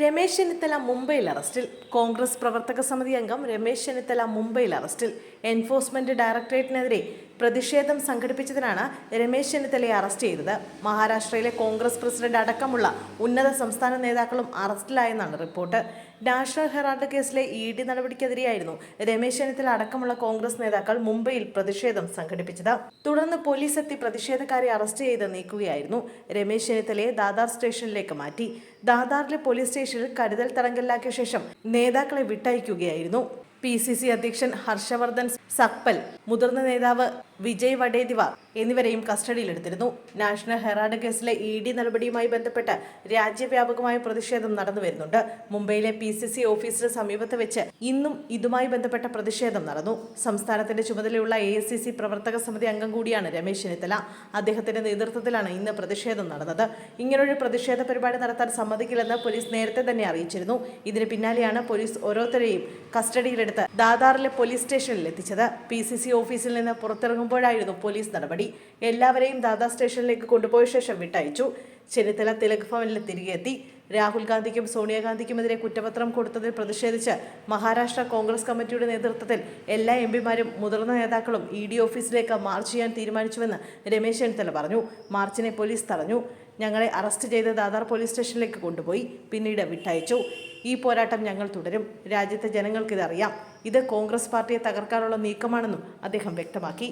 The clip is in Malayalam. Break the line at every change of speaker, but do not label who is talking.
രമേശ് ചെന്നിത്തല മുംബൈയിൽ അറസ്റ്റിൽ. കോൺഗ്രസ് പ്രവർത്തക സമിതി അംഗം രമേശ് ചെന്നിത്തല മുംബൈയിൽ അറസ്റ്റിൽ. എൻഫോഴ്സ്മെന്റ് ഡയറക്ടറേറ്റിനെതിരെ പ്രതിഷേധം സംഘടിപ്പിച്ചതിനാണ് രമേശ് ചെന്നിത്തലയെ അറസ്റ്റ് ചെയ്തത്. മഹാരാഷ്ട്രയിലെ കോൺഗ്രസ് പ്രസിഡന്റ് അടക്കമുള്ള ഉന്നത സംസ്ഥാന നേതാക്കളും അറസ്റ്റിലായെന്നാണ് റിപ്പോർട്ട്. നാഷണൽ ഹെറാൾഡ് കേസിലെ ഇ ഡി നടപടിക്കെതിരെയായിരുന്നു രമേശ് ചെന്നിത്തല അടക്കമുള്ള കോൺഗ്രസ് നേതാക്കൾ മുംബൈയിൽ പ്രതിഷേധം സംഘടിപ്പിച്ചത്. തുടർന്ന് പോലീസ് എത്തി പ്രതിഷേധക്കാരെ അറസ്റ്റ് ചെയ്ത് നീക്കുകയായിരുന്നു. രമേശ് ചെന്നിത്തലയെ ദാദാർ സ്റ്റേഷനിലേക്ക് മാറ്റി. ദാദാറിലെ പോലീസ് സ്റ്റേഷനിൽ കരുതൽ തടങ്കലിലാക്കിയ ശേഷം നേതാക്കളെ വിട്ടയക്കുകയായിരുന്നു. പി സി സി അധ്യക്ഷൻ ഹർഷവർദ്ധൻ സക്പൽ മുതിർന്ന നേതാവ് വിജയ് വഡേദിവാർ എന്നിവരെയും കസ്റ്റഡിയിലെടുത്തിരുന്നു. നാഷണൽ ഹെറാഡ് കേസിലെ ഇ ഡി നടപടിയുമായി ബന്ധപ്പെട്ട് രാജ്യവ്യാപകമായ പ്രതിഷേധം നടന്നു വരുന്നുണ്ട്. മുംബൈയിലെ പി സി സി ഓഫീസിന് സമീപത്ത് വെച്ച് ഇന്നും ഇതുമായി ബന്ധപ്പെട്ട പ്രതിഷേധം നടന്നു. സംസ്ഥാനത്തിന്റെ ചുമതലയുള്ള എ എസ് സി സി പ്രവർത്തക സമിതി അംഗം കൂടിയാണ് രമേശ് ചെന്നിത്തല. അദ്ദേഹത്തിന്റെ നേതൃത്വത്തിലാണ് ഇന്ന് പ്രതിഷേധം നടന്നത്. ഇങ്ങനൊരു പ്രതിഷേധ പരിപാടി നടത്താൻ സമ്മതിക്കില്ലെന്ന് പോലീസ് നേരത്തെ തന്നെ അറിയിച്ചിരുന്നു. ഇതിന് പിന്നാലെയാണ് പോലീസ് ഓരോരുത്തരെയും കസ്റ്റഡിയിലെടുത്ത് ദാദാറിലെ പോലീസ് സ്റ്റേഷനിൽ എത്തിച്ചത് പി സി സി ഓഫീസിൽ നിന്ന് പുറത്തിറങ്ങുമ്പോഴായിരുന്നു പോലീസ് നടപടി. എല്ലാവരെയും ദാദാ സ്റ്റേഷനിലേക്ക് കൊണ്ടുപോയ ശേഷം വിട്ടയച്ചു. ചെന്നിത്തല തിലക് ഭവനിൽ തിരികെ എത്തി. രാഹുൽ ഗാന്ധിക്കും സോണിയാഗാന്ധിക്കുമെതിരെ കുറ്റപത്രം കൊടുത്തതിൽ പ്രതിഷേധിച്ച് മഹാരാഷ്ട്ര കോൺഗ്രസ് കമ്മിറ്റിയുടെ നേതൃത്വത്തിൽ എല്ലാ എം പിമാരും മുതിർന്ന നേതാക്കളും ഇ ഡി ഓഫീസിലേക്ക് മാർച്ച് ചെയ്യാൻ തീരുമാനിച്ചുവെന്ന് രമേശ് ചെന്നിത്തല പറഞ്ഞു. മാർച്ചിനെ പോലീസ് തടഞ്ഞു. ഞങ്ങളെ അറസ്റ്റ് ചെയ്ത് ദാദാർ പോലീസ് സ്റ്റേഷനിലേക്ക് കൊണ്ടുപോയി. പിന്നീട് വിട്ടയച്ചു. ഈ പോരാട്ടം ഞങ്ങൾ തുടരും. രാജ്യത്തെ ജനങ്ങൾക്കിതറിയാം ഇത് കോൺഗ്രസ് പാർട്ടിയെ തകർക്കാനുള്ള നീക്കമാണെന്നും അദ്ദേഹം വ്യക്തമാക്കി.